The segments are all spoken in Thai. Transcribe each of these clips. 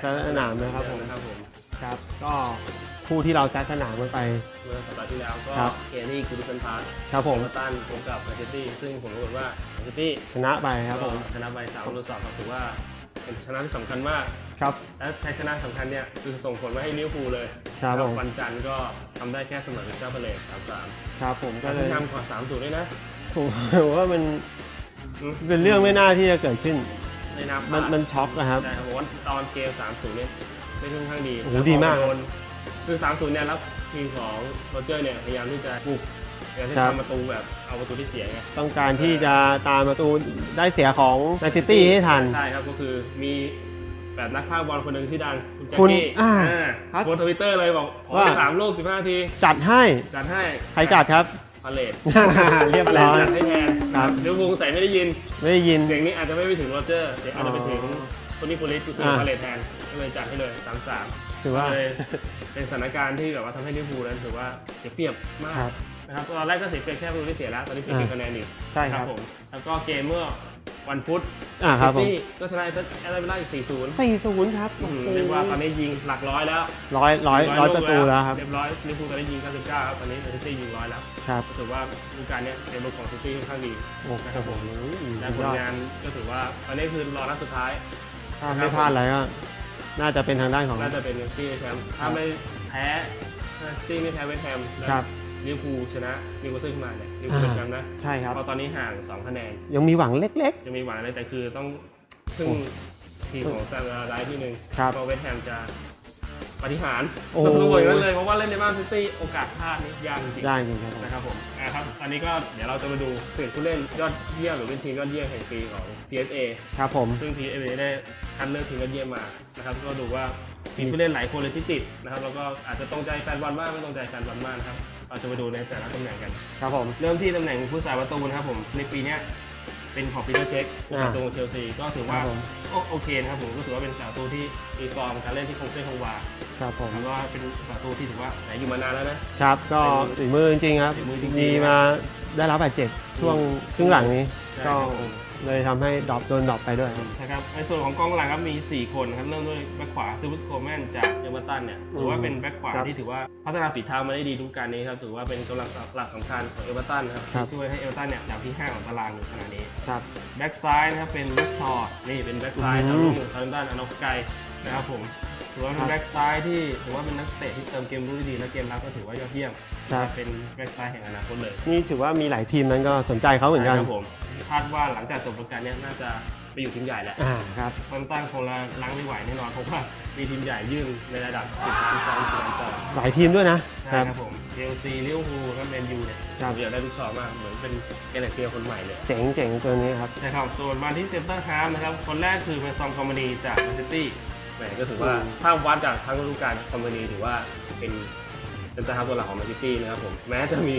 แซะสนามนะครับผมนะครับผมครับ ก็คู่ที่เราแซะสนามกันไป เมื่อสัปดาห์ที่แล้วก็ครับเกมที่กูดิสันพาร์คครับผมเอเวอร์ตันพบกับแมนเชสเตอร์ซึ่งผมรู้สึกว่าแมนเชสเตอร์ชนะไปครับผมก็ชนะไปสามประตูสองครับถือว่าเป็นชนะที่สำคัญมาก ครับ และชัยชนะสำคัญเนี่ยคือส่งผลมาให้ลิเวอร์พูลเลยครับแล้วผม วันจันทร์ก็ทำได้แค่เสมอกับเจ้าเปเลสสามสามครับผมก็ก็เลเลยยนำกว่าสามศูนย์ด้วยนะ ผมว่ามันอืม เป็นเรื่องไม่น่าที่จะเกิดขึ้น ในนามมันมันช็อกนะครับใช่ครับผมว่าตอนเกมสามศูนย์เนี่ยได้ค่อนข้างดีโอ้โหแล้วดีมากพอโดนคือสามศูนย์เนี่ยแล้วทีมของโรเจอร์เนี่ยพยายามที่จะบุกพยายามที่ครัจะบทำประตูแบบเอาประตูที่เสียไง ต้องการที่จะตามประตูได้เสียของแมนซิตี้ให้ทัน ใช่ครับก็คือมีแบบนักพากย์บอลคนหนึ่งชื่อดังคุณแจ็คคุณกี้อ่าอ่าครับโพสต์ทวิตเตอร์เลยบอกขอว่า สามลูกสิบห้านาทีจัดให้จัดให้ใครจัดครับ พาเลต เรียบร้อยจัดให้แทน ครับเดี๋ยววงใส่ไม่ได้ยิน ไม่ได้ยิน เสียงนี้อาจจะไม่ไปถึงโรเจอร์ เสียงอาจจะไปถึงอ๋อคนนี้โพลิสกูซื้ออ่าพาเลตแทนก็เลยจัดให้เลยสามสามถือว่าเลยเป็นสถานการณ์ที่แบบว่าทำให้ลิเวอร์พูลนั้นถือว่าเสียเปรียบมากครับนะครับตอนแรกก็เสียเปรียบแค่ประตูที่เสียแล้ว ตอนนี้เสียเปรียบคะแนนอีกใช่ครับผมแล้วก็เกมเมื่อ วันพุธอ่าครับผมซิตี้ก็ชนะแอตเลติกอีก4-0 สี่ศูนย์ครับโอ้โหเรียกว่าตอนนี้ยิงหลักร้อยแล้วร้อยร้อยร้อยกประตูแล้วครับ เรียบร้อยลิเวอร์พูลตอนนี้ยิง99ครับตอนนี้แมนเชสเตอร์ยิงร้อยแล้วครับ ก็ถือว่าฤดูกาลเนี้ยเกมลุกของซิตี้ค่อนข้างดีโอ้นะครับผมโหและสุผดลยอดงานก็ถือว่าตอนนี้คือรอนัดสุดท้าย ถ้าไม่พลาดอะไรก็น่าจะเป็นทางด้านของ น่าจะเป็นซิตี้แชมป์ถ้าไม่แพ้ถ้าซิตี้ไม่แพ้เวสต์แฮมและครับ ลิเวอร์พูลชนะนิวคาสเซิลขึ้นมาเนี่ย ลิเวอร์พูลเป็นแชมป์นะใช่ครับเพราะตอนนี้ห่าง2คะแนนยังมีหวังเล็ก จะมีหวังเลยแต่คือต้องพึ่งทีมของซาร์ไลท์ที่หนึ่งครับเพราะเวสต์แฮมจะปฏิหารโอ้ต้องบอกอย่างนั้นเลยเพราะว่าเล่นในบ้านซิตี้โอกาสพลาดนี่ยากจริงๆได้จริงครับผม นะครับผมอะครับ อันนี้ก็เดี๋ยวเราจะมาดูสื่อผู้เล่นยอดเยี่ยมหรือเป็นทีมยอดเยี่ยมแห่งปีของ PSA ครับผม ซึ่ง PSA ได้คัดเลือกทีมยอดเยี่ยมมา นะครับ ก็ดูว่ามีผู้เล่นหลายคนเลยที่ติดนะครับ แล้วก็อาจจะตรงใจแฟนบอลมากไม่ตรงใจแฟนบอลมากนะครับ เราจะมาดูในแต่ละตำแหน่งกัน ครับผม เริ่มที่ตำแหน่งผู้สาประตูนะครับผมในปีเนี้ยเป็นของปีเตอร์เช็คผู้สาประตูของเชลซีก็ถือว่าครับผม โอโอเคนะครับผมก็ถือว่าเป็นสาประตูที่มีฟอร์มการเล่นที่คงเส้นคงวาครับผม แล้วก็เป็นสาประตูที่ถือว่าไหนอยู่มานานแล้วนะ ครับก็เป็นฝีมือจริงๆครับ ฝีมือจริงๆ มีมาได้รับบาดเจ็บ ช่วงครึ่งหลังนี้ใช่ก็ครับผมเลยทำให้ดรอปโดนดรอปไปด้วยครับ นะครับในส่วนของกองหลังครับมี 4 คนนะครับเริ่มด้วยแบ็คขวาซิลสโคแมนจากเอเวอร์ตันเนี่ยถือว่าเป็นแบ็คขวาครับที่ถือว่าพัฒนาฝีเท้ามาได้ดีทุกการนี้ครับถือว่าเป็นกำลังหลักสำคัญของเอเวอร์ตันนะครับครับ ที่ช่วยให้เอเวอร์ตันเนี่ยอันดับที่ 5 ของตารางอยู่ขณะนี้ครับ แบ็กซ้ายนะครับเป็นแบ็กชอร์นี่เป็นแบ็กซ้ายอืม ทางลูกของซาร์ดันอนอกไกนะครับผม ถือว่าเป็ครันบแบ็กซ้ายที่ถือว่าเป็นนักเตะที่เติมเกมรู้ได้ดีและเกมรับก็ถือว่ายอดเยี่ยมครับ เป็นแบ็กซ้ายแห่งอนาคตเลยนี่ถือว่ามีหลายทีมนั้นก็สนใจเขาเหมือนกันใช่ครับผมคาดว่าหลังจากจบฤดูกาลเนี้น่าจะไปอยู่ทีมใหญ่แหละอ่าครับ มันตั้งคงละล้างไม่ไหวแน่นอนเพราะว่ามีทีมใหญ่ยื่นในระดับ10ล้านปอนด์10ล้านปอนด์หลายทีมด้วยนะใช่ครับผมเชลซีลิเวอร์พูลและแมนยูเนี่ยครับผมอยากได้ลูกชอบมากเหมือนเป็นเอเลเตียคนใหม่เลย เจ๋งเจ๋งตัวนี้ครับ ใช่ครับส่วนมาที่เซนเตอร์ฮาร์ฟนะครับ คนแรกคือเป็นซองคอมมานีจากแมนซิตี้ แหมก็ถือว่าอืมถ้าวัดจากทั้งฤดูกาลคอมมานีถือว่าเป็นเซนเตอร์ฮาร์ฟตัวหลักของแมนซิตี้นะครับผมแม้จะมี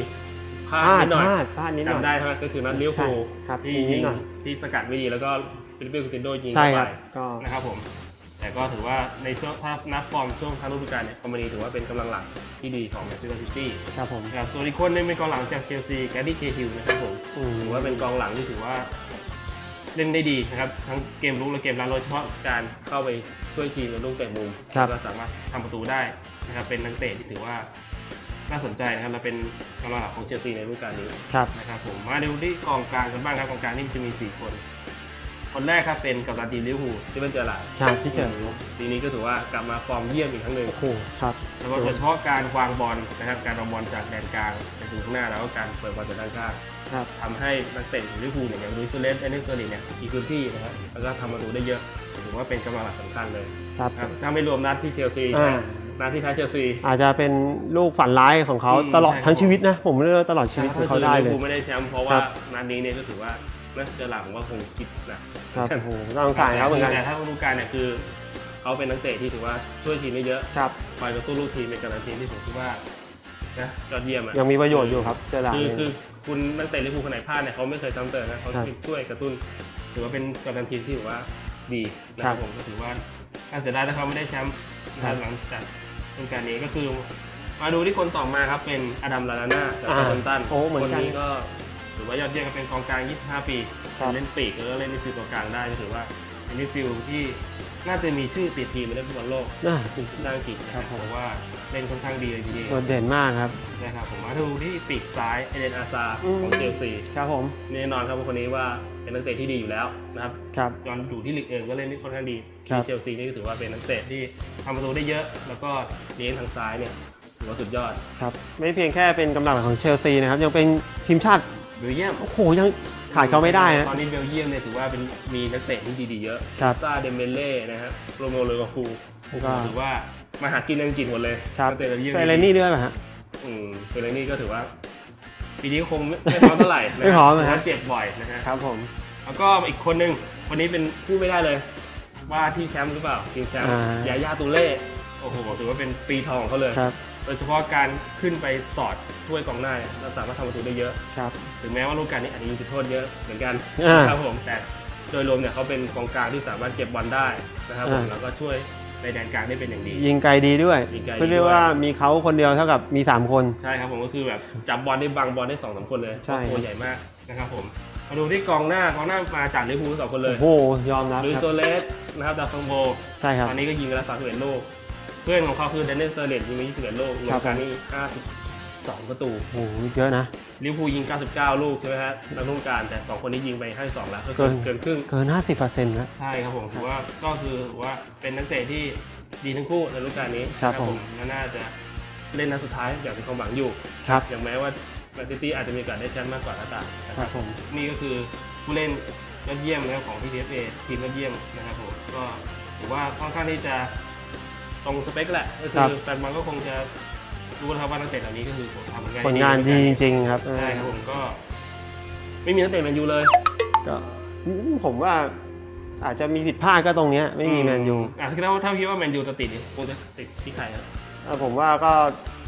พลาดพลาดนิดหน่อยพลาดพลาดนิดหน่อยจำได้ใช่ไหมก็คือนัดลิเวอร์พูลใช่ครับที่มีนิยิดงหน่อยที่สกัดไม่ดีแล้วก็ฟิลิปปินส์คูตินโดยิงใช่เข้าคไปรับก็นะครับผมแต่ก็ถือว่าในช่วงถ้านับฟอร์มช่วงทั้งฤดูกาลเนี่ยคอมมานีถือว่าเป็นกำลังหลักที่ดีของแมนซิตี้ครับผมนะครับส่วนอีกคนหนึงเป็นกองหลังจากเชลซีแกดดี้เคฮิลนะครับผมอืมถือว่าเป็นกองหลังที่ถือว่า เล่นได้ดีนะครับทั้งเกมรุกและเกมรับโดยเฉพาะการเข้าไปช่วยทีมในลูกเตะมุมครับก็สามารถทำประตูได้นะครับเป็นนักเตะที่ถือว่าน่าสนใจนะครับและเป็นกำลังหลักของเชลซีในฤดูกาลนี้ครับ นะครับผมมาดูที่กองกลางกันบ้างครับกองกลางนี่จะมี 4 คน คนแรกครับเป็นกัปตันทีมลิเวอร์พูลสตีเวนเจอร์ลาร์ดครับที่เจอปีนี้ก็ถือว่ากลับมาฟอร์มเยี่ยมอีกครั้งหนึ่งโอ้โหครับแล้วก็โดยเฉพาะการวางบอลนะครับการวางบอลจากแดนกลางไปถึงข้างหน้าแล้วก็การเปิดบอลจากด้านข้างครับทำให้นักเตะของลิเวอร์พูลเนี่ยอย่างลุยส์เลสเอเนสเตอร์ลิเนี่ยมีพื้นที่นะครับแล้วก็ทำประตูได้เยอะถือว่าเป็นกำลังหลักสำคัญเลยครับครับถ้าไม่รวมนัดที่เชลซีอ่านัดที่แพ้เชลซีอาจจะเป็นลูกฝันร้ายของเขาอืมตลอดใช่ครับทั้งชีวิตนะผมเรียกว่าตลอดชีวิตของเขาได้ลิเลเวยอร์พูลไม่ได้แชมป์เพราะคว่ารับนัดนี้เนี่ยก็ถือว่านั กเจอหลังผมว่าคงคิดนะครับโอ้โหน่าสงสารเขาเหมือนกันแต่ถ้าดูกาลเนี่ยคือเขาเป็นนักเตะที่ถือว่าช่วยทีมได้เยอะครับคอยกระตุ้นลูกทีมเป็นกำลังทีมที่ผมคิดว่านะยอดเยี่ยมอะยังมีประโยชน์อยู่ครับเจอหลาคือคือคุณนักเตะลิเวอร์พูลคนไหนพลาดเนี่ยเขาไม่เคยซ้ำเติมนะเขาช่วยกระตุ้นถือว่าเป็นกัปตันทีมที่ถือว่าดีนะครับผมก็ถือว่าน่าเสียดายถ้าเขาไม่ได้แชมป์หลังจากฤดูกาลนี้ก็คือมาดูที่คนต่อมาครับเป็นอดัมลาลาน่าจากซาร์ตันตันโอ้เหมือนคนกันนี้ก็ ถือว่ายอดเยี่ยมเป็นกองกลาง 25 ปีครับเล่นปีกแล้วก็เล่นในคือตัวกลางได้ก็ถือว่าเป็นมิดฟิลด์ที่น่าจะมีชื่อติดทีมในเล่นฟุตบอลโลกน่าทีมชาติอังกฤษนะคครัรับบผมเพราะว่าเล่นค่อนข้างดีเลยทีเดียวโดดเด่นมากครับนะครับผมมาดูที่ปีกซ้ายเอเดนอาซาอืมของเชลซีครับผมแน่นอนครับว่าคนนี้ว่าเป็นนักเตะที่ดีอยู่แล้วนะครับครับจอนอยู่ที่ลีกเองก็เล่นได้ค่อนข้างดีครับที่เชลซีนี่ก็ถือว่าเป็นนักเตะที่ทำประตูได้เยอะ แล้วก็เลี้ยงทางซ้ายเนี่ยถือว่าสุดยอดครับไม่เพียงแค่เป็นกำลังหลักของเชลซีนะครับยังเป็นทีมชาติ เบลเยียมโอ้โหยังขาดเขาไม่ได้นะ ตอนนี้เบลเยียมเนี่ยถือว่าเป็นมีนักเตะที่ดีๆเยอะครับซาเดเมเล่นะครับโรโมเลกาคูแล้วก็ถือว่ามาหากินอังกฤษหมดเลยครับนักเตะเบลเยียมเฟเรนี่ด้วยป่ะฮะอืมเฟเรนี่ก็ถือว่าปีนี้ก็คงไม่ไม่พร้อมเท่าไหร่นะไม่พร้อมนะเพฮะราะว่าเจ็บบ่อยนะฮะครับผมแล้วก็อีกคนหนึ่งคนนี้เป็นผู้ไม่ได้เลย ว่าที่แชมป์หรือเปล่าทีมแชมป์อ่ายาย่าตูเล่โอ้โหถือว่าเป็นปีทองของเขาเลยครับโดยเฉพาะการขึ้นไปสอดถ้วยกองหน้าเนี่ยเราสามารถทำประตูได้เยอะ ครับ ถึงแม้ว่าลูกการนี้อาจจะยิงจุดโทษเยอะเหมือนกันอ่าครับผมแต่โดยรวมเนี่ยเขาเป็นกองกลางที่สามารถเก็บบอลได้นะครับผมอ่า แล้วก็ช่วยในแดนกลางได้เป็นอย่างดี ยิงไกลดีด้วยยิงไกลดีเพื่อเรียกว่ามีเขาคนเดียวเท่ากับมี 3 คน ใช่ครับผมก็คือแบบจับบอลได้บังบอลได้สองสามคนเลยใช่ตัวใหญ่มากนะครับผมมาดูที่กองหน้ากองหน้ามาจากลิเวอร์พูลสองคนเลยโอ้โหยอมรับลุยคโซรับเลสนะครับดาวซังโบใช่ครับตอนนี้ก็ยิงไปแล้ว31ลูก เพื่อนของเขาคือเดนนิสเตอร์เลตยิงไป21 ลูกรวครัมบกันนี่52 ประตู โอ้โหเยอะนะลิเวอร์พูลยิง 99 ลูกใช่ไหมฮะในรุ่นการแต่ 2 คนนี้ยิงไป 52 แล้วก็เกินเกิเกินนครึ่ง เกิน 50%นะใช่ครับผมถือว่าก็คือว่าเป็นนักเตะที่ดีทั้งคู่ในฤดูกาลนี้ครับผมและน่าจะเล่นนัดสุดท้ายอย่างมีความหวังอยู่ครับอย่างแม้ว่าแมนซิตี้อาจจะมีโอกาสได้แชมป์มากกว่าก็ตามนะคครัรับบผมนี่ก็คือผู้เล่นยอดเยี่ยมนะครับของ PTFA ทีมยอดเยี่ยมนะครับผมก็ถือว่าค่อนข้างที่จะ ตรงสเปคแหละ ก็คืครัอบ แฟนบอลก็คงจะรู้นะครับว่านักเตะเหล่านี้ก็คือทำผลงานผลงานดีจริง ๆ ครับใช่ครับผมก็ ไม่มีนักเตะแมนยูเลย ก็ผมว่าอาจจะมีผิดพลาดก็ตรงเนี้ยไม่มีแมนยูอะถ้าถ้าคิดว่าแมนยูจะติดนี่คงจะติดที่ใครครับเอ่อผมว่าก็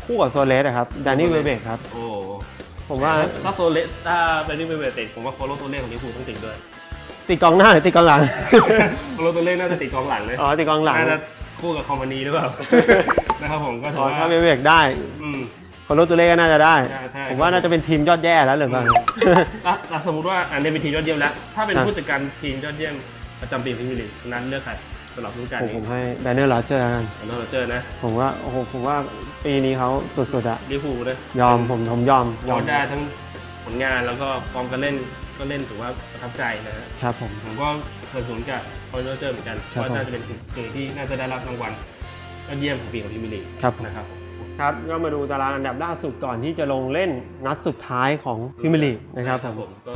คู่กับโซเลสอะครับดานี่เวเบกครับ โอ้ผมว่าถ้าโซเลสถ้าแมนยูเป็นเบติดผมว่าโคโลตัวเลขของลิเวอร์พูลต้องติดด้วย ติดกองหน้าหรือติดกองหลัง โคโลตัวเลขน่าจะติดกองหลังเลยอ๋อติดกองหลัง น่าจะ คู่กับคอมพานีหรือเปล่า นะครับผมก็ถือ๋ออว่าถ้าเวเบกได้ อืม คนรู้ตัวเลขก็น่าจะได้ ใช่ใช่ ผมว่าน่าจะเป็นทีมยอดแย่แล้วหรือเปล่า แล้วแล้วสมมติว่าอันนี้เป็นทีมยอดเยี่ยมแล้ว ถ้าเป็นครับ ผู้จัดการทีมยอดเยี่ยมประจำปีพรีเมียร์ลีกนั้นเลือกใครสำหรับฤดูกาลผมนี้ผมให้แบนเนอร์ลอเจอร์กันอันนั้นเราเจอนะผมว่าโอ้โหผมว่าปีนี้เขาสุดๆอะลิเวอร์พูลนะยอมผมผมยอมยอเรามได้ทั้งผลงานแล้วก็ฟอร์มการเล่น ก็เล่นถือว่าประทับใจนะฮะครับผม ผมก็สนับสนุนกับคอยโรเจอร์เหมือนกันครับ ว่าน่าจะเป็นสิ่งที่น่าจะได้รับรางวัลยอดเยี่ยมของปีของพรีเมียร์ลีกครับผม นะครับ ครับก็มาดูตารางอันดับล่าสุดก่อนที่จะลงเล่นนัดสุดท้ายของพรีเมียร์ลีกนะครับครับผผมมก็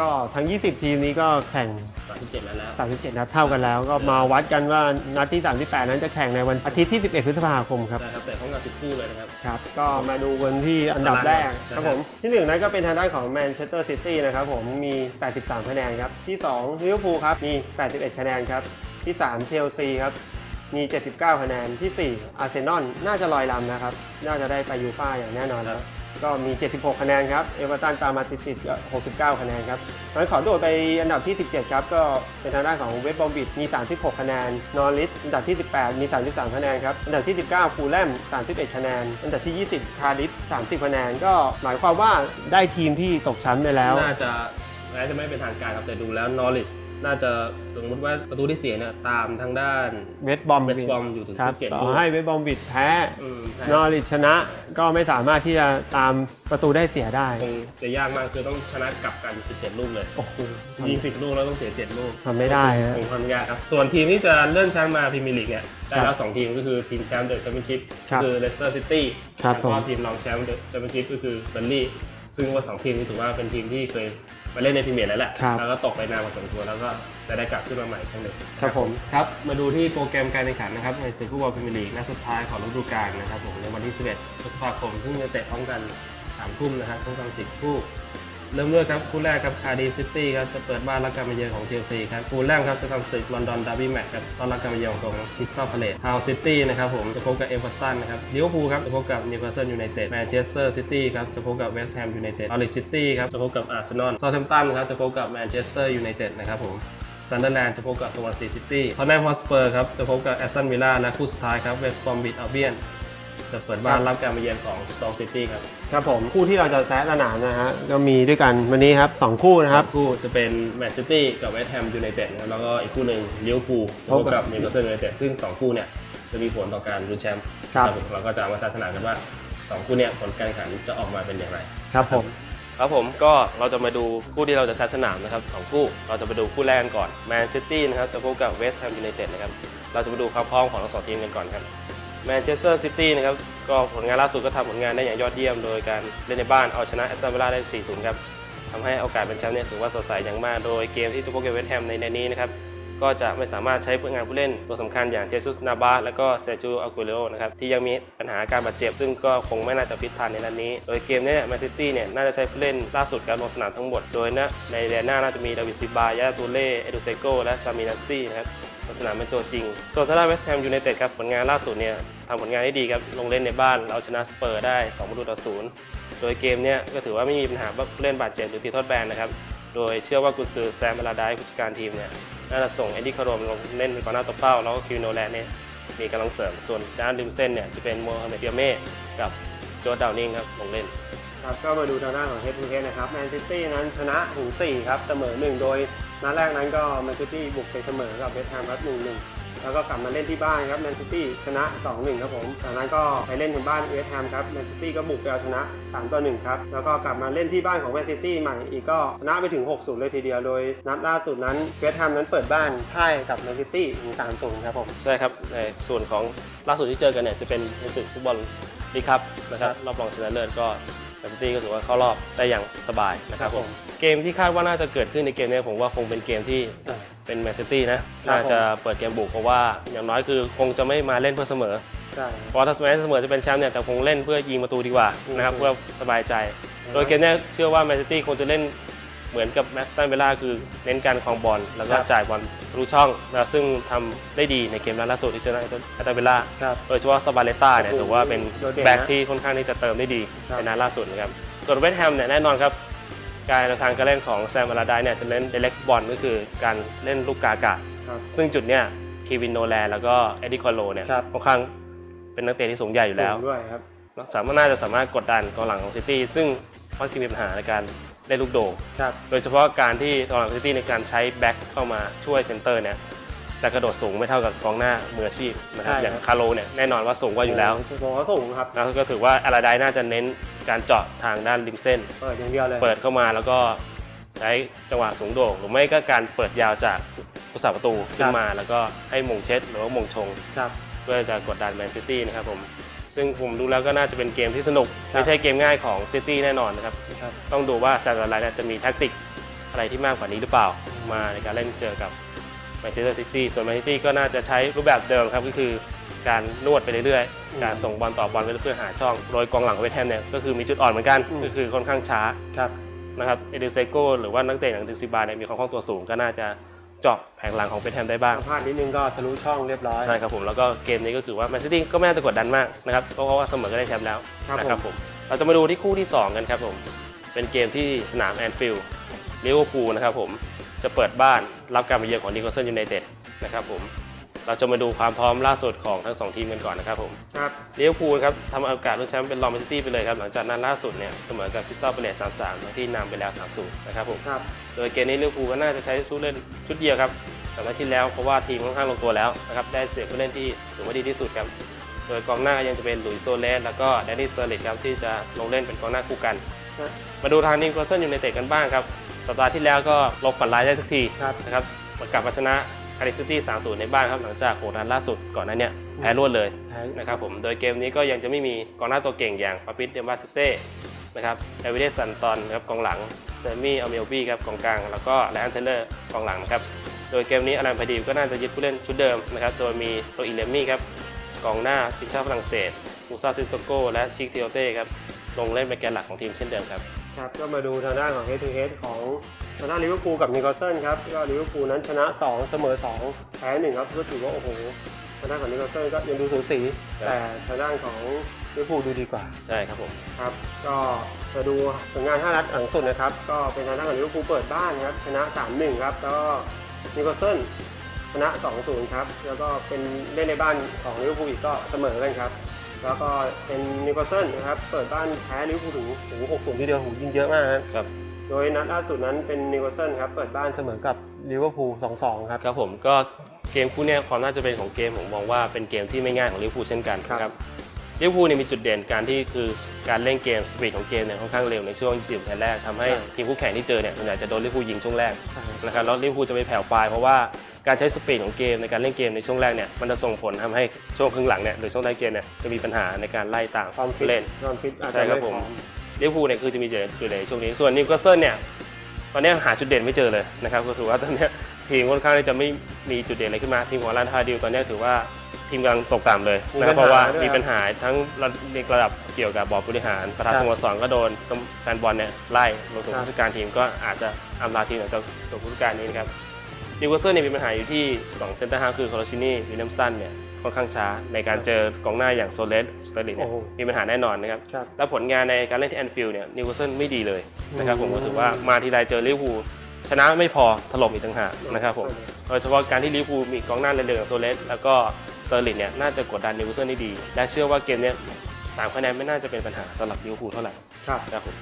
ก็ทั้ง 20 ทีมนี้ก็แข่ง 37 แล้วแล้ว37 นัดเท่ากันแล้ว ก็มาวัดกันว่านัดที่ 38 นั้นจะแข่งในวันอาทิตย์ที่ 11 พฤษภาคมครับใช่ครับแต่พร้อมกับสิบคู่เลยนะครับครับก็มาดูกันที่อันดับแรกใช่ครับผมที่หนึ่งนั้นก็เป็นทางด้านของแมนเชสเตอร์ซิตี้นะครับผมมี 83 คะแนนครับ ที่2ลิเวอร์พูลครับมี 81 คะแนนครับ ที่ 3 เชลซีครับมี 79 คะแนนที่ 4 อาร์เซนอลน่าจะลอยลำนะครับ น่าจะได้ไปยูฟ่าอย่างแน่นอนครับ ก็มี 76 คะแนนครับ เอเวอร์ตันตามมาติดๆก็69 คะแนนครับงั้นขอโดดไปอันดับที่ 17 ครับ ก็เป็นทางด้านของเวสต์บอมบิดมี 36 คะแนน นอริสอันดับที่ 18 มี 33 คะแนนครับ อันดับที่ 19 ฟูลแลม 31 คะแนน อันดับที่ 20 คาร์ดิฟ 30 คะแนน ก็หมายความว่าได้ทีมที่ตกชั้นไปแล้ว น่าจะแม้จะไม่เป็นทางการครับ แต่ดูแล้ว knowledge น่าจะสมมติว่าประตูที่เสียเนี่ยตามทางด้านเวสต์บอม West Brom อยู่ถึงครับ17ต่ลูอกให้เวสต์บอมบิดแพ้อืมใช่นอริชชนะก็ไม่สามารถที่จะตามประตูได้เสียได้คงจะยากมากคือต้องชนะกลับกัน 17 ลูกเลยโอ้โหยิง10 ลูกแล้วต้องเสีย 7 ลูกทำไม่ได้ฮะคงทำยากครับ ส่วนทีมที่จะเลื่อนชั้นมาพรีเมียร์ลีกเนี่ยได้ครัแล้วบ2ทีมก็คือทีมแชมป์เดอะแชมเปี้ยนชิพครับคือเลสเตอร์ซิตี้ครับแล้วก็ผมทีมรองแชมป์เดอะแชมเปี้ยนชิพก็คือเบอร์ลี่ซึ่งว่าสองทีมนี้ถือว่าเป็นทีมที่เคยมา เล่นในพรีเมียร์แล้วแหละ ครับแล้วก็ตกไปนานพอสมควรแล้วก็จะได้กลับขึ้นมาใหม่อีกครั้งหนึ่งครับผม ครับ มาดูที่โปรแกรมการแข่งขันนะครับในศึกฟุตบอลพรีเมียร์ลีกนัดสุดท้ายของฤดูกาลนะครับผมในวันที่ 11พฤษภาคมซึ่งจะเตะพร้อมกัน3ทุ่มนะครับทั้งทั้ง10คู่ เริ่มด้วยครับคู่แรกครับคาร์ดิฟซิตี้ครับจะเปิดบ้านรับการมาเยือนของเชลซีครับคู่แรกครับจะทำศึกลอนดอนดาร์บี้แมตช์ครับต้อนรับการมาเยือนของคริสตัลพาเลตฮาวซิตี้นะครับผมจะพบกับเอเวอร์ตันนะครับลิเวอร์พูลครับจะพบกับนิวคาสเซิลยูไนเต็ดแมนเชสเตอร์ซิตี้ครับจะพบกับเวสต์แฮมยูไนเต็ดออริซิตี้ครับจะพบกับอาร์เซนอลซา u ์แ m มตันครับจะพบกับแมนเชสเตอร์ยูไนเต็ดนะครับผมซันเดอร์แลนด์จะพบกับสวอนซีซิตี้ทอนแนมฮอสเปอร์ครับจะพบกับแอสตันวิลล่าและคู่สุดท้ายครับเวสต์บอมบิดอัลเบียน จะเปิดบ้าคนรับรับการมาเยือนของ Stoke City ครับ ครับผมคู่ที่เราจะแซะสนามนะฮะก็มีด้วยกันวันนี้ครับสองคู่นะครับ คู่จะเป็นแมนซิตี้กับเวสต์แฮมยูไนเต็ดนะครับแล้วก็อีกคู่หนึ่งลิเวอร์พูลจะพบกับนิวคาสเซิลยูไนเต็ดซึ่งสองคู่เนี่ยจะมีผลต่อการลุ้นแชมป์ครับผมเราก็จะเอามาสนามกันว่าสองคู่เนี่ยผลการแข่งขันจะออกมาเป็นอย่างไรครับผมครับผมก็เราจะมาดูคู่ที่เราจะซัดสนามนะครับสองคู่เราจะไปดูคู่แรกกันก่อนแมนซิตี้นะครับจะพบกับเวสต์แฮมยูไนเต็ดนะครับเราจะมาดูความพร้อมของทั้งสองทีมกันก่อนครับ แมนเชสเตอร์ซิตี้นะครับก็ผลงานล่าสุดก็ทำผลงานได้อย่างยอดเยี่ยม โดยการเล่นในบ้านเอาชนะแอตตันวิลล่าได้ 4-0 ครับทำให้โอกาสเป็นแชมป์เนี่ยถือว่าสดใสอย่างมาก โดยเกมที่จะพบกับเวสต์แฮมในในนี้นะครับก็จะไม่สามารถใช้ผลงานผู้เล่นตัวสำคัญอย่างเจสุสนาบาและก็เซจูอากูเรโอนะครับที่ยังมีปัญหาการบาดเจ็บ ซึ่งก็คงไม่น่าจะฟิตทันในนัดนี้ โดยเกมนี้แมนซิตี้เนี่ยน่าจะใช้ผู้เล่นล่าสุดการลงสนามทั้งหมด โดยนะในแดนหน้าน่าจะมีดาวิดซิบายาตูเล่เอดูเซโกและซามินัสตี้นะครับ ลงสนามเป็นตัวจริง ส่วนทางด้านเวสต์แฮมยูไนเต็ดครับผลงานล่าสุดเนี่ยทำผลงานได้ดีครับ ลงเล่นในบ้านเราชนะสเปอร์ได้2ประตูต่อศูนย์โดยเกมเนี้ยก็ถือว่าไม่มีปัญหาผู้เล่นบาดเจ็บหรือติดโทษแบนนะครับ โดยเชื่อว่ากุซือแซมเบลาไดผู้จัดการทีมเนี่ยน่าจะส่งเอ็ดดี้คารมลงเล่นเป็นกองหน้าตัวเป้าแล้วก็คิวโนแลนเนี่ยมีกำลังเสริม ส่วนด้านริมเส้นเนี่ยจะเป็นโมฮัมเหม็ดเดียเม่กับโจดดาวนิงครับลงเล่น ครับก็มาดูทางด้านของเฮดทูเฮดนะครับแมนซิตี้นั้นชนะถึง4ครับเสมอ 1 โดยนัดแรกนั้นก็แมนซิตี้บุกไปเสมอกับเวสต์แฮมครับ1 1 แล้วก็กลับมาเล่นที่บ้านครับแมนซิตี้ชนะ 2-1 ครับผมจากนั้นก็ไปเล่นถึงบ้านเวสต์แฮมครับแมนซิตี้ก็บุกไปเอาชนะ 3-1 ครับ แล้วก็กลับมาเล่นที่บ้านของแมนซิตี้ใหม่อีกก็ชนะไปถึง 6-0 เลยทีเดียวโดยนัดล่าสุดนั้นเวสต์แฮมนั้นเปิดบ้านพ่ายกับแมนซิตี้ถึง 3-0 ครับผมใช่ครับในส่วนของล่าสุดที่เจอกันเนี่ยจะเป็นในศึกฟุตบอลลีกครับนะครับครับรอบรองชนะเลิศก็ แมนซิตี้ก็ถือว่าเข้ารอบได้อย่างสบายนะครับครับผผมมเกมที่คาดว่าน่าจะเกิดขึ้นในเกมเนี้ผมว่าคงเป็นเกมที่เป็นแมนซิตี้นะครับน่าจะเปิดเกมบุกเพราะว่าอย่างน้อยคือคงจะไม่มาเล่นเพื่อเสมอใช่เพราะถ้าแม้เสมอจะเป็นแชมป์เนี่ยแต่คงเล่นเพื่อยิงประตูดีกว่านะครับอืมเพื่อสบายใจ โดยเกมเนี้ยเชื่อว่าแมนซิตี้คงจะเล่น เหมือนกับแมสตันเวล่าคือเน้นการครองบอลแล้วก็ครับจ่ายบอลทะลุช่องนะซึ่งทำได้ดีในเกมนัดล่าสุดที่ชนะแอตตันเวล่าครับโดยเฉพาะซาบาเลต้าเนี่ยโอ้โหถือว่าเป็นโดดเด่นนะแบ็คที่ค่อนข้างที่จะเติมได้ดีครับในนัดล่าสุดนะครับส่วนเวสต์แฮมเนี่ยแน่นอนครับการทางการเล่นของแซมอาราไดเนี่ยจะเล่นเดเล็กบอลก็คือการเล่นลูกกากะครับซึ่งจุดเนี้ยคีวินโนแลนแล้วก็เอ็ดดี้คอโลเนี่ยครับค่อนข้างเป็นนักเตะที่สูงใหญ่อยู่แล้วสูงด้วยครับสามารถน่าจะสามารถกดดันกองหลังของซิตี้ซึ่งมักจะมีปัญหาในการ เล่นลูกโด่งครับ โดยเฉพาะการที่กองหลังซิตี้ในการใช้แบ็คเข้ามาช่วยเซนเตอร์เนี่ยจะกระโดดสูงไม่เท่ากับกองหน้ามืออาชีพนะครับใช่ครับ อย่างคาร์โลเนี่ยแน่นอนว่าสูงกว่าอยู่แล้วโอ้โหเขาสูงครับแล้วก็ถือว่าอาราไดน่าจะเน้นการเจาะทางด้านริมเส้น เปิดอย่างเดียวเลย เปิดเข้ามาแล้วก็ใช้จังหวะสูงโด่ง หรือไม่ก็การเปิดยาวจากผู้สาประตูขึ้นมา แล้วก็ให้มงเช็ดหรือว่ามงชง ครับ เพื่อจะกดดันแมนซิตี้นะครับผม ซึ่งผมดูแล้วก็น่าจะเป็นเกมที่สนุกครับไม่ใช่เกมง่ายของซิตี้แน่นอนนะครับครับต้องดูว่าซาร์ไลน์เนี่ยจะมีแท็กติกอะไรที่มากกว่านี้หรือเปล่า มาในการเล่นเจอกับแมนเชสเตอร์ซิตี้ส่วนแมนซิตี้ก็น่าจะใช้รูปแบบเดิมครับก็คือการนวดไปเรื่อยอืมๆการส่งบอลต่อบอลไปเพื่อหาช่องโดยกองหลังของเวสต์แฮมเนี่ยก็คือมีจุดอ่อนเหมือนกันอืมก็คือค่อนข้างช้าครับนะครับเอเดเซโกหรือว่านักเตะอย่างดิซิบาเนี่ยมีความคล่องตัวสูงก็น่าจะ เจาะแผงหลังของเวสต์แฮมได้บ้าง พลาดนิดนึงก็ทะลุช่องเรียบร้อย ใช่ครับผมแล้วก็เกมนี้ก็คือว่าแมนซิตี้ก็ไม่น่าจะกดดันมากนะครับเพราะว่าเสมอก็ได้แชมป์แล้วครับนะครับผมผมเราจะมาดูที่คู่ที่ 2 กันครับผม เป็นเกมที่สนามแอนฟิลด์ลิเวอร์พูลนะครับผมจะเปิดบ้านรับการมาเยือนของนิโคลสันยูไนเต็ดนะครับผม เราจะมาดูความพร้อมล่าสุดของทั้งสองทีมกันก่อนนะครับผมครับลิเวอร์พูลครับทำโอกาสลุ้นแชมป์เป็นรองแมนซิตี้ไปเลยครับ หลังจากนั้นล่าสุดเนี่ยเสมอกับคริสตัลเปาเลส3-3ที่นำไปแล้ว3-0นะครับผมครับโดยเกมนี้ลิเวอร์พูลก็น่าจะใช้ผู้เล่นชุดเดียวครับสำหรับที่แล้วเพราะว่าทีมค่อนข้างลงตัวแล้วนะครับได้เสียผู้เล่นที่ถือว่าดีที่สุดครับโดยกองหน้ายังจะเป็นหลุยส์โซเลสแล้วก็แดนนี่สเตอร์ลิตครับที่จะลงเล่นเป็นกองหน้าคู่กันครับมาดูทางนิวคาสเซิลยูไนเต็ดกันบ้างครับสัปดาห์ที่แล้วก็ลบฝันร้ายได้สักทีครับนะครับมากลับมาชนะ คาริสตี้3-0 ในบ้านครับหลังจากโหดนัดล่าสุดก่อนหนั้นเนี่ยแพ้รวดเลยแพ้ นะครับผมโดยเกมนี้ก็ยังจะไม่มีกองหน้าตัวเก่งอย่างปาปิสเดมาซิเซ่นะครับเอวิเดสันตอนครับกองหลังเซมี่อเมลบี้ครับกองกลาง แล้วก็ไลออนเทเลอร์กองหลังนะครับโดยเกมนี้อลันพาดีก็น่าจะยึดผู้เล่นชุดเดิมนะครับโดยมีโรอิเลมี่ครับกองหน้าทีมชาติฝรั่งเศสมูซาซิโซโกและชิคเทโอเต้ครับลงเล่นเป็นแกนหลักของทีมเช่นเดิมครับ ครับก็มาดูทางด้านของ head to head ของทางด้านลิเวอร์พูลกับนิโคลสันครับก็ลิเวอร์พูลนั้นชนะ 2 เสมอ 2 แพ้1ครับก็ถือว่าโอ้โหทางด้านของนิโคลสันก็ยังดูสูสี ครับ แต่ทางด้านของลิเวอร์พูลดูดีกว่าใช่ครับผม ครับก็มาดูผลงาน 5 นัดหลังสุดนะครับก็เป็นทางด้านของลิเวอร์พูลเปิดบ้านครับชนะ 3-1 ครับแล้วก็นิโคลสันชนะ 2-0 ครับแล้วก็เป็นเล่นในบ้านของลิเวอร์พูลอีกก็เสมอกันครับ แล้วก็เป็นนิวคาสเซิลนะครับ เปิดบ้านแพ้ลิเวอร์พูลถึงโอ้โห6-0ทีเดียวโหยิงเยอะมากนะครับครับ โดยนัดล่าสุดนั้นเป็นนิวคาสเซิลครับ เปิดบ้านเสมอกับลิเวอร์พูล2-2ครับ ครับผมก็เกมคู่เนี้ยความน่าจะเป็นของเกมผมมองว่าเป็นเกมที่ไม่ง่ายของลิเวอร์พูลเช่นกันครับนะครับลิเวอร์พูลเนี่ยมีจุดเด่นการที่คือการเล่นเกมสปีดของเกมเนี่ยค่อนข้างเร็วในช่วง 20นาทีแรกทำให้ทีมคู่แข่งที่เจอเนี่ยส่วนใหญ่จะโดนลิเวอร์พูลยิงช่วงแรกนะครับแล้วลิเวอร์พูลจะไปแผ่วปลายเพราะว่า การใช้สปีดของเกมในการเล่นเกมในช่วงแรกเนี่ยมันจะส่งผลทำให้ช่วงครึ่งหลังเนี่ยหรือช่วงท้ายเกมเนี่ยจะมีปัญหาในการไล่ตามความฟิตเล่นความฟิตอาจใช่จะครับไม่ผมพร้อมลิเวอร์พูลเนี่ยคือจะมีจุดเด่นจุดเด่นในช่วงนี้ส่วนนิวคาสเซิลเนี่ยตอนนี้หาจุดเด่นไม่เจอเลยนะครับก็ถือว่าตอนเนี้ยทีมค่อนข้างที่จะไม่มีจุดเด่นอะไรขึ้นมาทีมของลานทาดิวตอนเนี้ยถือว่าทีมกำลังตกต่ำเลยนะครับเพราะว่ามีปัญหาทั้งในระดับเกี่ยวกับบอร์ดบริหาร ประธานสโมสรก็โดนแฟนบอลเนี่ยไล่รวมถึงผู้จัดการทีมก็อาจจะอำลาทีมหลังจากจบฤดูกาลนี้นะครับ นิวคาสเซิลเนี่ยมีปัญหาอยู่ที่2เซนเตอร์ฮาล์ฟคือคอร์ชินีวิลเลียมสันเนี่ยค่อนข้างช้าในการเจอกองหน้าอย่างโซเลสสเตอร์ลิงเนี่ยโอ้โหมีปัญหาแน่นอนนะครับครับ แล้วผลงานในการเล่นที่แอนฟิลด์เนี่ยนิวคาสเซิลไม่ดีเลยนะครับอืมผมก็ถือว่ามาทีไรเจอลิเวอร์พูลชนะไม่พอถล่มอีกต่างหากนะครับผมโดยเฉพาะการที่ลิเวอร์พูลมีกองหน้าเร็วๆอย่างโซเลสแล้วก็สเตอร์ลิงเนี่ยน่าจะกดดันนิวคาสเซิลได้ดี และเชื่อว่าเกมเนี้ยสามคะแนนไม่น่าจะเป็นปัญหาสำหรับลิเวอร์พูลเท่าไหร่ครับนะครับผม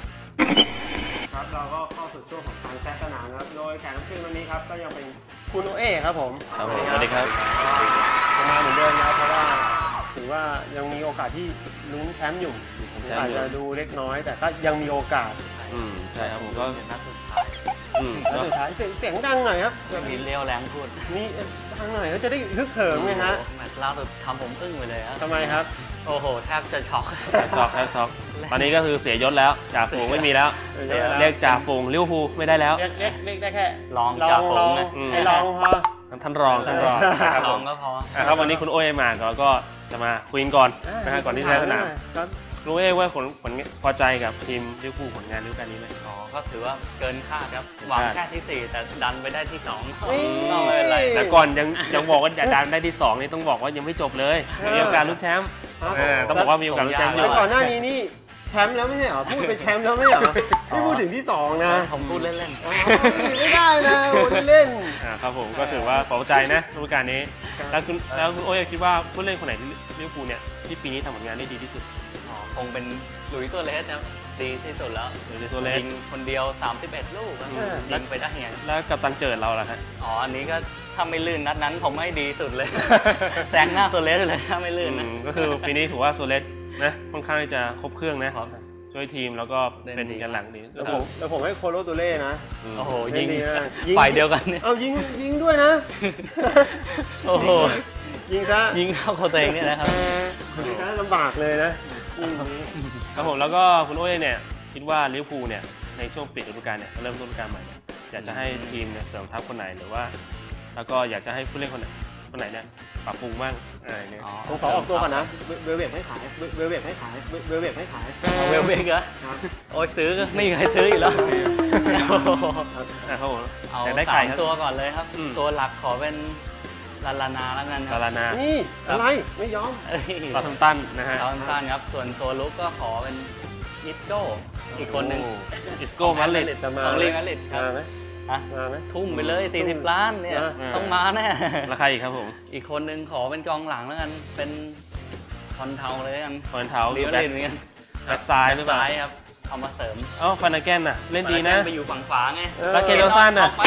ครับ เราก็เข้าสู่ช่วงของการแซะสนามนะครับ โดยแขกรับเชิญวันนี้ครับก็ยังเป็นคุณโอเอครับผมครับผมสวัสดีครับก็มาเหมือนเดิมนะเพราะว่าถือว่ายังมีโอกาสที่ลุ้นแชมป์อยู่แชมป์อยู่อาจจะดูเล็กน้อย แต่ก็ยังมีโอกาส อืมใช่ครับผมก็นัดสุดท้ายอืมแล้วก็สุดท้ายเสียงเสียงดังหน่อยครับมีเลี้ยวแรงพูดมีดังหน่อยก็จะได้ฮึกเหิมไงฮะ โอ้โหแมตช์ล่าสุดทำผมอึ้งไปเลยครับทำไมครับ โอ้โห แทบจะช็อก ช็อกครับช็อกตอนนี้ก็คือเสียยศแล้วจ่าฝูงไม่มีแล้วเสียยศแล้ว เรียกจ่าฝูงลิเวอร์พูลไม่ได้แล้ว เรียกเรียกเรียกได้แค่ลองลอจากงผลมองนะอืมให้ลองพอ ท่านรองท่านรองนะครับลผองมก็พอ อะครับวันนี้คุณโอ้ยมาก็ก็จะมาคุยกันก่อนนะฮะก่อนที่จะใช้สนามครับคุณโอ้ยว่าผลผลพอใจกับทีมลิเวอร์พูลผลงานฤดูกาลนี้ไหมอ๋อ ก็ถือว่าเกินคาดครับ หวังคาดแค่ที่สี่แต่ดันไปได้ที่สองนี่ก็ไม่เป็นไรแต่ก่อนยังยังบอกว่าอย่าดันได้ที่สองนี่ต้องบอกว่ายังไม่จบเลยเออมีโอกาสลุ้นแชมป์ครับเออต้องบอกว่ามีโอกาสลุ้นแชมป์อแล้วยู่ก่อนหน้านี้นี่แชมป์แล้วไม่ใช่เหรอพูดเป็นแชมป์แล้วไม่ใช่เหรอไม่พูดถึงที่สองนะผมพูดเล่นอ๋อไม่ได้นะโอ้ยเล่นอ่าครับผมก็ถือว่าพอใจนะฤดูกาลนี้ แล้วคุณแล้วคุณโอ้ยคิดว่าผู้เล่นคนไหนที่ลิเวอร์พูลเนี่ยที่ปีนี้ทำผลงานได้ดีที่สุดๆอ๋อคงเป็นหลุยส์ตัวเลสครับ ดีที่สุดแล้วหรือในตัวเล็ก ยิงคนเดียว 31 ลูกครับเออ ยิงไปได้ไงแล้วกับตันเจิดเราล่ะฮะ อ๋ออันนี้ก็ถ้าไม่ลื่นนัดนั้นผมไม่ดีสุดเลย แซงหน้าตัวเลสเลยถ้าไม่ลื่นนะ อืมก็คือปีนี้ถือว่าโซเลสนะค่อนข้างที่จะครบเครื่องนะช่วยทีมแล้วก็เล่นเป็นดี กันหลังดีแล้วผมแล้วผมให้โคโรตูเล่นะอืมโอ้โหเล่ยินงดีนะยิง ฝ่ายเดียวกันเนี่ยเอายิงยิงด้วยนะ โอ้โหยิงซะยิงเข้าตัวเองเนี่ยนะครับยิงซะลำบากเลยนะ ยิงอย่างนี้ครับผมแล้วก็คุณโอ้ยเนี่ยคิดว่าลิเวอร์พูลเนี่ยในช่วงปิดฤดูกาลเนี่ยเริ่มต้นฤดูกาลใหม่เนี่ยอยากจะให้ทีมเนี่ยเสริมทัพคนไหนหรือว่า แล้วก็อยากจะให้ผู้เล่นคนไหนคนไหนเนี่ยปรับปรุงบ้างอะไรเนี่ยผมขอออกตัวก่อนนะเวลเวกไม่ขายเวลเวกไม่ขายเวลเวกไม่ขายเอาเวลเบกเหรอครับโอ้ยซื้อก็ไม่มีใครซื้ออีกแล้วโอ้โหอะครับผมเอาอยากได้ใครสามครับตัวก่อนเลยครับอืมตัวหลักขอเป็น ลาลานาแล้วกันคซารับลานานี่อะไรไม่ยอม เอ้ยซาทัมตันนะฮะเอาสั้นๆครับ ส่วนตัวลุกก็ขอเป็นอิสโก้อีกคนหนึ่งโอิสโก้มาดริดจะมาของลีกมาดริดครับ มาไหมฮะมาไหม ทุ่มไปเลยทุ่ม40 ล้านเนี่ยอ่า ต้องมาแน่แล้วใครอีกครับผมอีกคนหนึ่งขอเป็นกองหลังแล้วกันเป็นคอนเทาเลยแล้วกันคอนเท้าลีมาดแบ็คริดเหมือนกันแบ็คซ้ายหรือเปล่า ซ้ายครับ เอามาเสริมเอ้าฟานาแกนน่ะ เล่นดีนะ ไปอยู่ฝั่งขวาไงเออ แล้วเกมจอห์นสันน่ะออกไป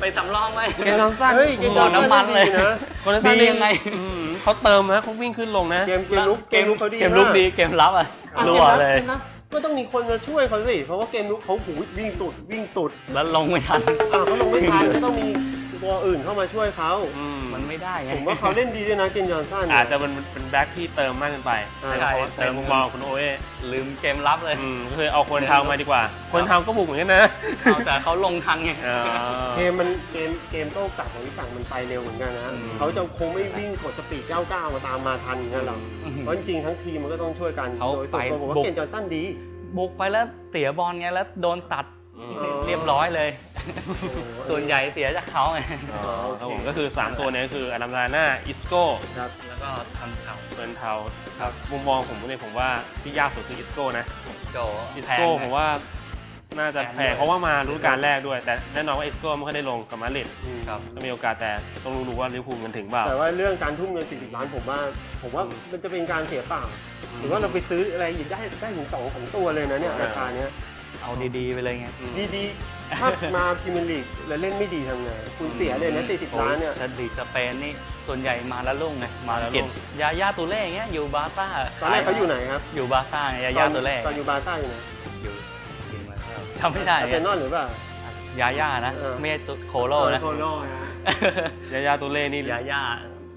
ไปสำรองไป เกมจอห์นสันเฮ้ยเกมจอห์นสัโอ้โหน้ำมันเลย ดีนะคนละสันดียังไง อืมเขาเติมนะเขาวิ่งขึ้นลงนะ เกมเกมลุกเกมลุกเขาดีเกมลุกากดีเกมรับอะอะรัวกมบเลย กมรับก็ต้องมีคนมาช่วยเขาสิ เพราะว่าเกมลุกเขาหูวิ่งสุดวิ่งสุดแล้วลงไม่ทัน อ่าเขาลงไม่ทันก็ต้องมี ตัวอื่นเข้ามาช่วยเขาอืมมันไม่ได้ไงผมว่าเขาเล่นดีด้วยนะเกนจอห์นสันเนี่ยอาจจะเป็นเป็นแบ็คที่เติมมากเกินไปใช่ในมุมมองใช่ในมุมมองของคุณโอเอลืมเกมรับเลยอืมก็คือเอาคนทางมาดีกว่า คนทางก็บุกเหมือนกันนะเอาแต่เขาลงทันไงอ่าเกมมันเกมเกมโต้กลับของอีกฝั่งมันไปเร็วเหมือนกันนะอืมเขาจะคงไม่วิ่งกดสปีด99มาตามมาทันอย่างนั้นหรอกอืมเพราะจริงๆทั้งทีมมันก็ต้องช่วยกันเขาโดยส่วนตัวผมว่าไปบุกเกนจอห์นสันดี บุกไปแล้วเสียบอลไงแล้วโดนตัดอืมอ๋อเรียบร้อยเลย ส่วนใหญ่เสียจากเขาไงอ๋อครับผมก็คือ 3 ตัวเนี้คืออารัมลาน่าอิสโก้ครับแล้วก็ทำเข่าเฟิร์นเทาครับมุมมองผมเนี่ยผมว่าที่ยากสุดคืออิสโก้นะโจอิสแพงโก้ไงผมว่าน่าจะแพงเพราะว่ามาฤดูกาลแรกด้วย แต่แน่นอนว่าเอสโก้ไม่ค่อยได้ลงกับมาดริดครับก็มีโอกาสแต่ต้องรู้ว่าลิเวอร์พูลมันถึงเปล่าแต่ว่าเรื่องการทุ่มเงิน 40 ล้านผมว่า ผมว่ามันจะเป็นการเสียเปล่าหรือว่าเราไปซื้ออะไรอีกได้ได้ถึงสองสองตัวเลยนะเนี่ยเออราคาเนี้ย เอาดีๆไปเลยไงอืมดีๆถ้ามาพรีเมียร์ลีกแล้วเล่นไม่ดีทำไงคุณเสียเลยนะ40ล้านเนี่ยถ้าลีกสเปนนี่ส่วนใหญ่มาแล้วลุ่งไงมามาแล้วเก็บลุ่งยาย่าตูเล่อย่างเงี้ยอยู่บาร์ซ่าตอนแรกเขาอยู่ไหนครับอยู่บาร์ซ่าไงยาย่าตูเล่ตอนอยู่บาร์ซ่าอยู่ไหนอยู่จริงไหมจำไม่ได้อาร์เซนอลหรือเปล่า ยาย่านะเออ ไม่ใช่ตุโคโลนะโคโลนะยายาตัวเล่นี่ยาย่า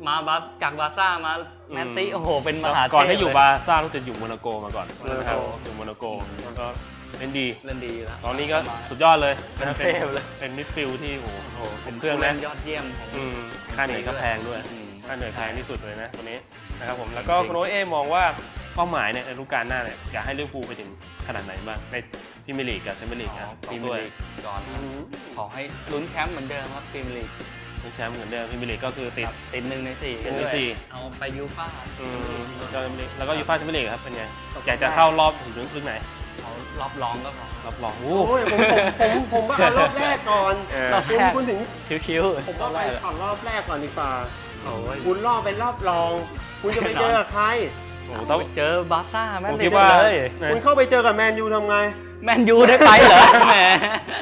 มาบาร์จากบาร์ซ่ามาแมนซีโอ้โหเป็นมหาเทพก่อนให้อยู่เลบาร์ซ่ารู้จะอยู่โมนาโกมาก่อนนะครับโมนาโกอยู่โมนาโกก็เล่นดี เล่นดีแล้ว ตอนนี้ก็สุดยอดเลยนะครับเทพเลย เป็นมิดฟิลด์ที่โอ้โหเป็นเครื่องผู้นะล่ยอดเยี่ยมของอืมค่าเหนื่อยก็แพงด้วยอืมค่าเหนื่อยแพงที่สุดเลยนะตัวนี้นะครับผมแล้วก็คุณโอเอมองว่าเป้าหมายเนี่ยในฤดูกาลหน้าเนี่ยอยากให้ลิเวอร์พูลไปถึงขนาดไหนบ้างในพรีเมียร์ลีกกับแชมเปี้ยนลีกขนะอสพอรีงเมีถ้ยวยร์ลีกก่อนอืมขอให้ลุ้นแชมป์เหมือนเดิมครับพรีเมียร์ลีกเป็นแชมป์เหมือนเดิมพรีเมียร์ลีกก็คือติดครับติดหนึ่งในสี่หนึ่งในสี่เอาไปยูฟ่าอืมแล้วก็ยูฟ่าแชมเปี้ยนลีกครับเป็นไงอยากจะเข้ารอบถึงลึกไหน เอารอบรองก็พอรอบรองโอ้โอ้ยผมผมผมผมว่าเอารอบแรกก่อนเออ รอบคุณแรก คุณถึงคิ้วๆผมว่าไปรอบแรกก่อนรอบแรกก่อนดีกว่าโอ้ย คุณรอบเป็นรอบรอง คุณจะไปเจอกับใครโหต้ต้อองง เจอบาร์ซ่าแมผนมเลคิยดว่า เลย คุณเข้าไปเจอกับแมนยูทำไง แมนยูได้ไปเหรอแหม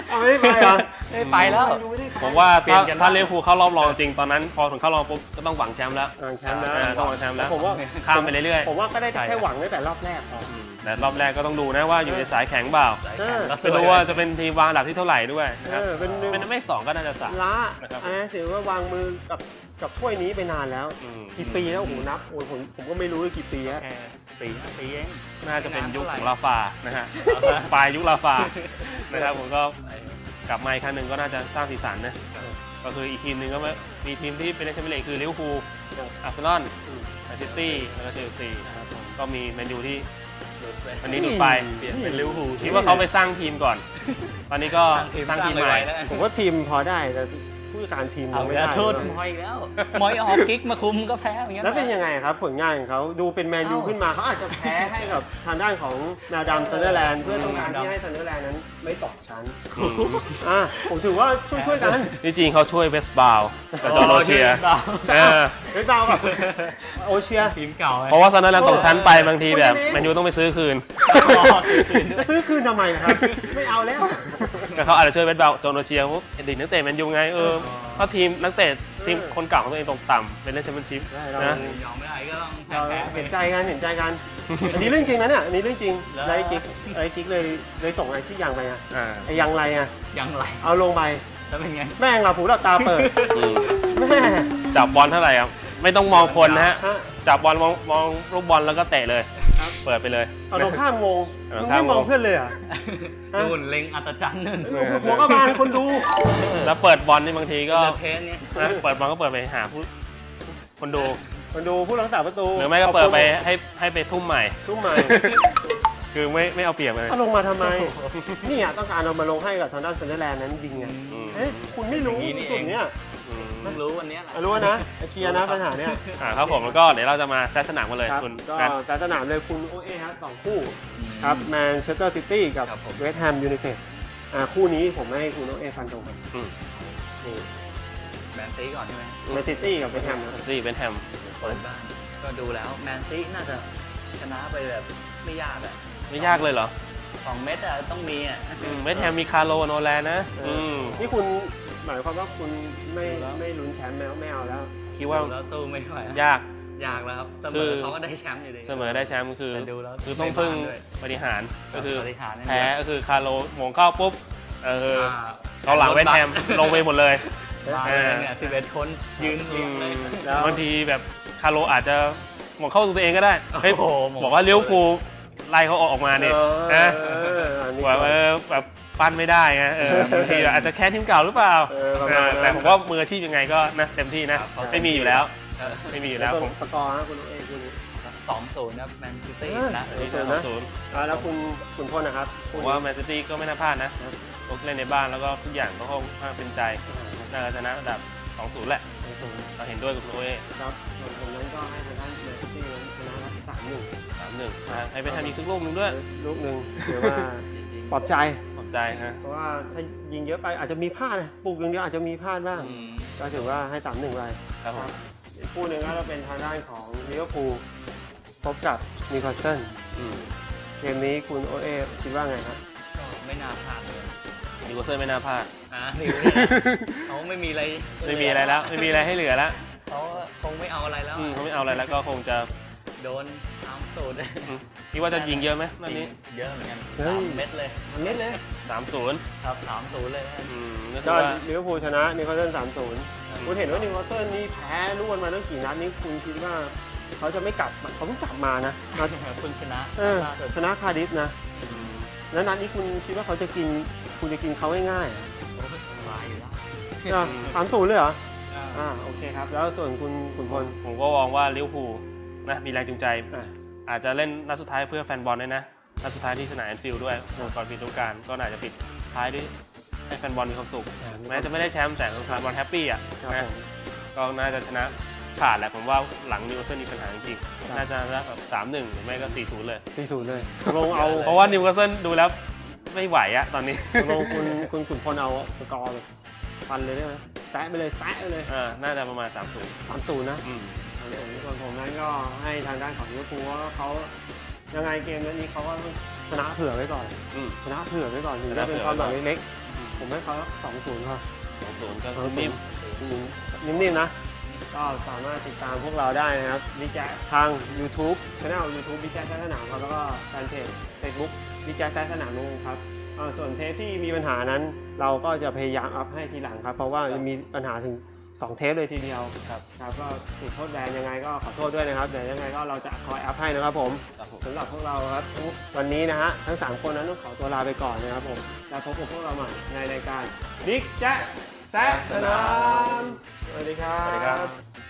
เอาไม่ได้ไปเหรอได้ไปแล้วแมนยูไม่ได้ไปผมว่าเปลี่ถ้ายนกันถ้าบ้างลิเวอร์พูลเข้ารอบรองจริงตอนนั้นพอถึงเข้ารอบปุ๊บก็ต้องหวังแชมป์แล้วอ่าแชมป์แล้วอ่าต้องหวังแชมป์แล้วผมว่าข้ามไปเรื่อยผมว่าก็ได้ใช่แค่หวังตั้งแต่รอบแรกพอๆแต่รอบแรกก็ต้องดูนะว่าอยู่ในสายแข็งเปล่าเออแล้วสไม่ยรู้ว่าจะเป็นทีมวางอันดับที่เท่าไหร่ด้วยนะครับเออเป็นเป็นไม่สองก็น่าจะสามล้านะครับอันนั้นถือว่าวางมือกับกับถ้วยนี้ไปนานแล้วอืมกี่ปีแล้วโอ้โหนับโอ้ยผมผมก็ไม่รู้ว่ากี่ปีแล้วแค่ สี่ห้าปีเองน่าจะเป็นยุคไม่ขนานเท่าไหร่องลาฟานะฮะปลายยุคลาฟานะครับผมก็กลับมาอีกครั้งหนึ่งก็น่าจะสร้างสีสันนะก็คืออีกทีมหนึ่งก็มีทีมที่เป็นแชมเปี้ยนลีกคือลิเวอร์พูลอาร์เซนอลแมนซิตี้แล้วก็เชลซีนะครับผมก็มีแมนยูที่หลุดไปอันนี้หลุดไปเปลี่ยนเป็นลิเวอร์พูลคิดว่าเขาไปสร้างทีมก่อน ตอนนี้ก็สร้างทีมใหม่แล้วกันผมว่าทีมพอได้แต่ ผู้จัดการทีมเอายังไม่แล้วได้โทษ เลยมอยอีกแล้วมอยออกกิ๊กมาคุมก็แพ้อย่างเงี้ยแล้วเป็นยังไงครับ ผลงานของเขาดูเป็นแมนยูเอ้าขึ้นมาเขาอาจจะแพ้ให้กับทางด้านของนาดามซันเดอร์แลนด์เพื่อต้องการแมวดำที่ให้ซันเดอร์แลนด์นั้นไม่ตกชั้นอืมอะผมถือว่าช่วยช่วยๆกันที่จริงเขาช่วยเวสต์บาวกับจอร์โรเชียดาวเออเฮ้ยเบากับโอเชีย ทีมเก่าไง เพราะว่าซันเดอร์แลนด์ตกชั้นไปบางทีแบบโอ้ยแมนยูต้องไปซื้อคืนอ๋อคืนด้วจะยซื้อคืนทำไมครับ ไม่เอาแล้ว ก็เขาอาจจะช่วยเวสต์บาวจอร์โรเชียเพราะอดีตนักเตะแมนยูไงเออเพราะทีมนักเตะทีมคนเก่าของตัวเองตกต่ำเป็นเล่นแชมเปี้ยนชิพได้เรานะ ยอมไม่ได้ก็ต้องเราแพ้เห็นใจกันเห็นใจกันอันนี้เรื่องจริงนะเนี่ยอันนี้เรื่องจริงแล้วไรกิ๊กไรกิ๊กเลยเลยส่งไอชื่อยังไปอะอ่าไอยังไรอะยังไรเอาลงไปแล้วเป็นไงแม่งหลับหูหลับตาเปิดอืมแม่จับบอลเท่าไหร่ครับ ไม่ต้องมองคนนะฮะ ฮะจับบอลมองมองลูกบอลแล้วก็เตะเลยครับ เปิดไปเลย เอาตรงข้ามงงเอาตมึรงงข้ามไม่มองงงเพื่อนเลยเหรอะนู่นเล็งอัศจรรย์นู่นหัวกระบาลคนดู แล้วเปิดบอลนี่บางทีก็เดอะเทนเนี่ยนะเปิดบอลก็เปิดไปหาผู้คนดูคนดูผู้รักษาประตูหรือไม่ก็เปิดไปให้ให้ไปทุ่มใหม่ ทุ่มใหม่ คือไม่ไม่เอาเปรียบเลยเอาลงมาทำไมนี่อะต้องการเอามาลงให้กับทางด้านเซนเดอร์แลนด์นั้นยิงไงอืมเฮ้ยคุณไม่รู้จุดเนี้ยอืม เพิ่งรู้วันเนี้ยแหละอะรู้นะเคลียร์นะปัญหาเนี้ยอ่าครับผมแล้วก็เดี๋ยวเราจะมาแซะสนามกันเลยครับคุณก็นัทแต่สนามเลยคุณโอเอฮะสองคู่ครับแมนเชสเตอร์ซิตี้กับครับผม เวสต์แฮมยูไนเต็ดอ่าคู่นี้ผมให้คุณโอเอฟันตรงครับอืมนี่แมนซีก่อนใช่ไหมแมนซิตี้กับเวสต์แฮมนะครับซี่เป็นแฮมเปิดบ้านก็ดูแล้วแมนซีน่าจะชนะไปแบบไม่ยากอะไม่ยากเลยเหรอสองเม็ดอะต้องมีอะอืมไม่แฮมมีคาร์โลโนแลนนะอืมนี่คุณ หมายความว่าคุณไม่ดูแล้วไม่ลุ้นแชมป์แล้วไม่เอาแล้วคิดว่าดูแล้วตู้ไม่ไหวยากยากแล้วครับเสมคืออเขาก็ได้แชมป์อยู่ดีเสมอได้แชมป์คือแต่ดูแล้วคือต้องพึ่งไม่บ้านด้วยบริหารก็คือบริหารเนี่ยแพ้ก็คือคาร์โลหมงเข้าปุ๊บเอออ่าเขาหลังเวทแฮมลงไปหมดเลยมาเลยเนี่ยสิบเอ็ดคนยืนเรียงเลยแล้วบางทีแบบคาร์โลอาจจะหมงเข้าตัวเองก็ได้เฮ้ยโอ้โหหม่งบอกว่าเลี้ยวภูลไล่เขาออกมาเนี่ยเอนะออันนี้แบบเออแบบ ปั้นไม่ได้ไงเออบางทีอาจจะแค้นทีมเก่าหรือเปล่าเออประมาณนั้นเออแต่ผมว่ามืออาชีพยังไงก็นะเต็มที่นะ ไม่มีอยู่แล้ว ไม่มีอยู่แล้วผมสกอร์ฮะคุณโอเอคุณ สองศูนย์นะแมนซิตี้เออนะอันนี้ศูนย์นะศูนย์อ่าแล้วคุณคุณโทษนะครับผมว่าแมนซิตี้ก็ไม่น่าพลาดนะเล่นในบ้านแล้วก็ทุกอย่างก็ค่อนข้างเป็นใจน่าจะชนะระดับ 2-0 แหละศูนย์เราเห็นด้วยกับคุณโอเอครับส่วนผมนั้นก็ให้ทางด้านแมนซิตี้นั้นชนะครับสามหนึ่ง3-1นะให้ไปทำอีกสักลูกหนึงด้วย ลูกหนึ่งถือว่าปลอบใจขอบ ใจใจฮะเพราะว่าถ้ายิงเยอะไปอาจจะมีพลาดนะปลูกอย่างเดียวอาจจะมีพลาดบ้าง อืมก็ถือว่าให้สามหนึ่งไปครับผมอีกคู่หนึ่งก็จะเป็นทางด้านของลิเวอร์พูลพบกับนิวคาสเซิลอืมเกมนี้คุณโอเอคิดว่าไงครับ ก็ไม่น่าพลาดเลยนิวคาสเซิลไม่น่าพลาด อะนิวเนี่ยนะเขาไม่มีอะไรไม่มีอะไรแล้ว ไม่มีอะไรให้เหลือแล้วเขาคงไม่เอาอะไรแล้วอืมเขาไม่เอาอะไรแล้วก็คงจะ โดนตามตูดอืมคิดว่าจะยิงเยอะไหมนัดนี้ เยอะเหมือนกันเฮ้ยสามเม็ดเลยทำเม็ดเลยสามศูนย์ครับสามศูนย์เลยอืมก็คืก็อว่า ลิเวอร์พูลชนะนิวคาสเซิลสามศูนย์ครับคุณเห็นว่านิวคาสเซิลนี่แพ้รวดมาตั้งกี่นัดนี่คุณคิดว่า เขาจะไม่กลับเขาเพิ่งกลับมานะนัดเพิ่งชนะเออล่าสุดชนะคาร์ดิฟนะอืมแล้วนัดนี้คุณคิดว่าเขาจะกิน คุณจะกินเขาง่ายๆเหรอโอ้ยสบายอยู่แล้วสามศูนย์เลยเหรออ่าอ่าโอเคครับ แล้วส่วนคุณขุนพลผมก็มองว่าลิเวอร์พูล นะมีแรงจูงใจ อะอาจจะเล่นนัดสุดท้ายเพื่อแฟนบอลด้วยนะนัดสุดท้ายที่สนามแอนฟิลด์ด้วยก่อนปิดฤดูกาลก็น่าจะปิดท้ายด้วยให้แฟนบอลมีความสุขแม้จะไม่ได้แชมป์แต่แฟนบอลแฮปปี้อะครับนะผม ก็น่าจะชนะขาดแหละผมว่าหลังนิวคาสเซิลมีปัญหาจริงครับ ๆน่าจะแบบสามหนึ่งหรือไม่ก็สี่ศูนย์เลย สี่ศูนย์เลยตกลงเอาเพราะว่านิวคาสเซิลดูแล้วไม่ไหวอะตอนนี้ ตกลงคุณคุณขุนพลเอาสกอร์แบบฟันเลยได้ไหมแซะไปเลยแซะไปเลยอ่าน่าจะประมาณ30สามศูนย์นะ อืม ส่วนผมนั้นก็ให้ทางด้านของลิเวอร์พูลว่าเขายังไงเกมนี้เขาก็ต้องชนะเผื่อไว้ก่อน อืม ชนะเผื่อไว้ก่อนถึงชจะนะเป็นเผื่อความหวังไว้ก่อนเล็กๆผมให้เขาสองศูนย์พอสองศูนย์ก็สองศูนิ่นมย์นิ่มๆนะ ก็สามารถติดตามพวกเราได้นะครับวิแจ๊ทาง YouTube Channel YouTube วิแจ๊แท้สนามครับแล้วก็แฟนเพจ Facebook วิแจ๊แท้สนามนุ่งครับอ่าส่วนเทปที่มีปัญหานั้น เราก็จะพยายามอัพให้ทีหลังครับ เพราะว่ามีปัญหาถึง 2 เทปเลยทีเดียวครับครับก็ติดโทษแบนยังไงก็ขอโทษด้วยนะครับเดี๋ยวยังไงก็เราจะคอยอัพให้นะครับผมครับผม สำหรับพวกเราครับทุกวันนี้นะฮะทั้ง 3 คนนั้นต้องขอตัวลาไปก่อนนะครับผมแล้วพบกับพวกเราใหม่ในรายการบิ๊กแจ๊แซะสนามสวัสดีครัสวัสดีครับบ